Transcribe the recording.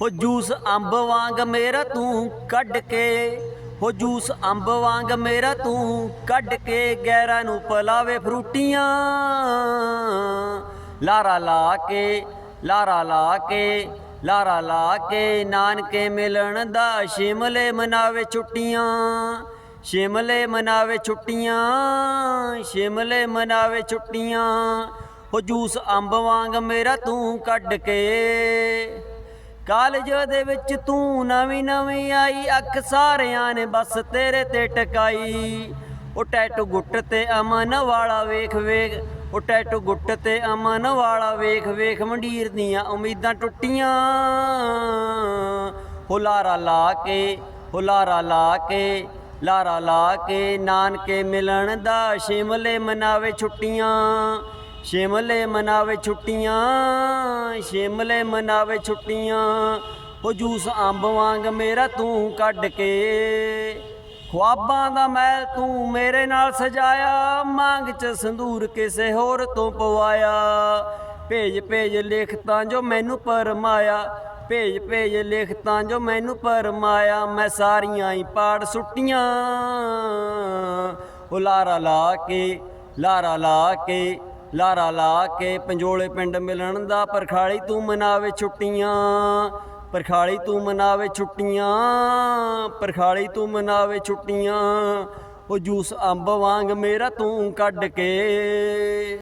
ਹੋ ਜੂਸ ਅੰਬ ਵਾਂਗ ਮੇਰਾ ਤੂੰ ਕੱਢ ਕੇ, ਹੋ ਜੂਸ ਅੰਬ ਵਾਂਗ ਮੇਰਾ ਤੂੰ ਕੱਢ ਕੇ, ਗੈਰਾਂ ਨੂੰ ਪਲਾਵੇ ਫਰੂਟੀਆਂ। ਲਾਰਾ ਲਾ ਕੇ, ਲਾਰਾ ਲਾ ਕੇ, ਲਾਰਾ ਲਾ ਕੇ, ਨਾਨਕੇ ਮਿਲਣ ਦਾ ਸ਼ਿਮਲੇ ਮਨਾਵੇ ਛੁੱਟੀਆਂ। ਸ਼ਿਮਲੇ ਮਨਾਵੇ ਛੁੱਟੀਆਂ, ਸ਼ਿਮਲੇ ਮਨਾਵੇ ਛੁੱਟੀਆਂ। ਹੋ ਜੂਸ ਅੰਬ ਵਾਂਗ ਮੇਰਾ ਤੂੰ ਕੱਢ ਕੇ। ਕਾਲਜ ਦੇ ਵਿੱਚ ਤੂੰ ਨਵੀਂ ਨਵੀਂ ਆਈ, ਅੱਖ ਸਾਰਿਆਂ ਨੇ ਬਸ ਤੇਰੇ ਤੇ ਟਕਾਈ। ਉਹ ਟੈਟੂ ਗੁੱਟ ਤੇ ਅਮਨ ਵਾਲਾ ਵੇਖ ਵੇਖ। ਉਹ ਟੈਟੂ ਗੁੱਟ ਤੇ ਅਮਨ ਵਾਲਾ ਵੇਖ ਵੇਖ। ਮੰਡੀਰ ਦੀਆਂ ਉਮੀਦਾਂ ਟੁੱਟੀਆਂ। ਹੁਲਾਰਾ ਲਾ ਕੇ ਹੁਲਾਰਾ ਲਾ ਕੇ, ਲਾਰਾ ਲਾ ਕੇ। ਨਾਨਕੇ ਮਿਲਣ ਦਾ ਸ਼ਿਮਲੇ ਮਨਾਵੇ ਛੁੱਟੀਆਂ। ਸ਼ਿਮਲੇ ਮਨਾਵੇ ਛੁੱਟੀਆਂ, ਸ਼ਿਮਲੇ ਮਨਾਵੇ ਛੁੱਟੀਆਂ। ਉਹ ਜੂਸ ਅੰਬ ਵਾਂਗ ਮੇਰਾ ਤੂੰ ਕੱਢ ਕੇ, ਖੁਆਬਾਂ ਦਾ ਮਹਿਲ ਤੂੰ ਮੇਰੇ ਨਾਲ ਸਜਾਇਆ। ਮੰਗ ਚ ਸੰਧੂਰ ਕਿਸੇ ਹੋਰ ਤੋਂ ਪਵਾਇਆ। ਭੇਜ ਭੇਜ ਲਿਖ ਤਾਂ ਜੋ ਮੈਨੂੰ ਪਰਮਾਇਆ। ਭੇਜ ਭੇਜ ਲਿਖ ਤਾਂ ਜੋ ਮੈਨੂੰ ਪਰਮਾਇਆ। ਮੈਂ ਸਾਰੀਆਂ ਹੀ ਪਾੜ ਸੁੱਟੀਆਂ। ਉਹ ਲਾਰਾ ਲਾ ਕੇ, ਲਾਰਾ ਲਾ ਕੇ ਲਾਰਾ ਲਾ ਕੇ ਪੰਜੋਲੇ ਪਿੰਡ ਮਿਲਣ ਦਾ, ਪਰਖਾਲੀ ਤੂੰ ਮਨਾਵੇ ਛੁੱਟੀਆਂ, ਪਰਖਾਲੀ ਤੂੰ ਮਨਾਵੇ ਛੁੱਟੀਆਂ, ਪਰਖਾਲੀ ਤੂੰ ਮਨਾਵੇ ਛੁੱਟੀਆਂ, ਉਹ ਜੂਸ ਅੰਬ ਵਾਂਗ ਮੇਰਾ ਤੂੰ ਕੱਢ ਕੇ।